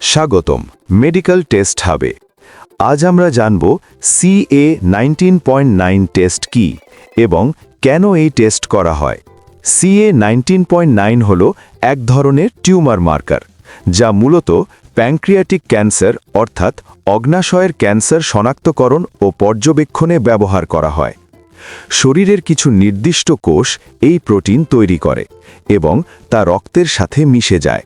স্বাগতম। Medical test হবে। আজ আমরা জানব CA nineteen point nine test কি এবং কেন এই টেস্ট করা হয়। সিএ নাইনটিন পয়েন্ট নাইন হল এক ধরনের টিউমার মার্কার, যা মূলত প্যাংক্রিয়াটিক ক্যান্সার অর্থাৎ অগ্নাশয়ের ক্যান্সার শনাক্তকরণ ও পর্যবেক্ষণে ব্যবহার করা হয়। শরীরের কিছু নির্দিষ্ট কোষ এই প্রোটিন তৈরি করে এবং তা রক্তের সাথে মিশে যায়।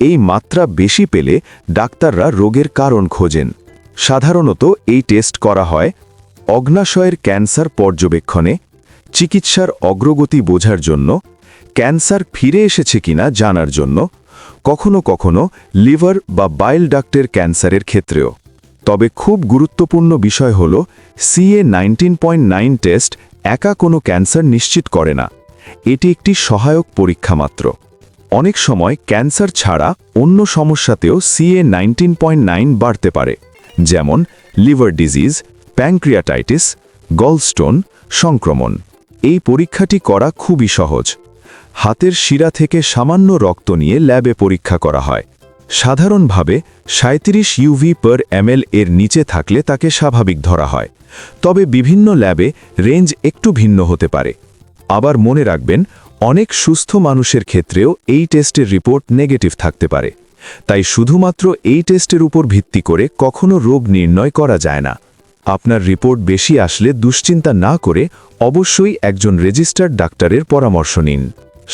এই মাত্রা বেশি পেলে ডাক্তাররা রোগের কারণ খোঁজেন। সাধারণত এই টেস্ট করা হয় অগ্নাশয়ের ক্যান্সার পর্যবেক্ষণে, চিকিৎসার অগ্রগতি বোঝার জন্য, ক্যান্সার ফিরে এসেছে কিনা জানার জন্য, কখনো কখনো লিভার বা বাইল ডাক্টের ক্যান্সারের ক্ষেত্রেও। তবে খুব গুরুত্বপূর্ণ বিষয় হল, সিএ নাইনটিন টেস্ট একা কোনো ক্যান্সার নিশ্চিত করে না। এটি একটি সহায়ক পরীক্ষা মাত্র। অনেক সময় ক্যান্সার ছাড়া অন্য সমস্যাতেও সিএ নাইনটিন পয়েন্ট নাইন বাড়তে পারে, যেমন লিভার ডিজিজ প্যাংক্রিয়াটাইটিস গলস্টোন, সংক্রমণ। এই পরীক্ষাটি করা খুবই সহজ। হাতের শিরা থেকে সামান্য রক্ত নিয়ে ল্যাবে পরীক্ষা করা হয়। সাধারণভাবে সাঁত্রিশ ইউভি পার এমএল এর নিচে থাকলে তাকে স্বাভাবিক ধরা হয়, তবে বিভিন্ন ল্যাবে রেঞ্জ একটু ভিন্ন হতে পারে। আবার মনে রাখবেন অনেক সুস্থ মানুষের ক্ষেত্রেও এই টেস্টের রিপোর্ট নেগেটিভ থাকতে পারে। তাই শুধুমাত্র এই টেস্টের উপর ভিত্তি করে কখনো রোগ নির্ণয় করা যায় না। আপনার রিপোর্ট বেশি আসলে দুশ্চিন্তা না করে অবশ্যই একজন রেজিস্টার্ড ডাক্তারের পরামর্শ নিন।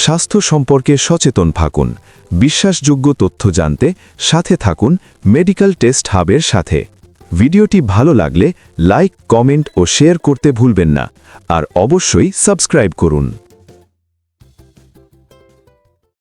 স্বাস্থ্য সম্পর্কে সচেতন থাকুন, বিশ্বাসযোগ্য তথ্য জানতে সাথে থাকুন মেডিকেল টেস্ট হাবের সাথে। ভিডিওটি ভালো লাগলে লাইক, কমেন্ট ও শেয়ার করতে ভুলবেন না, আর অবশ্যই সাবস্ক্রাইব করুন।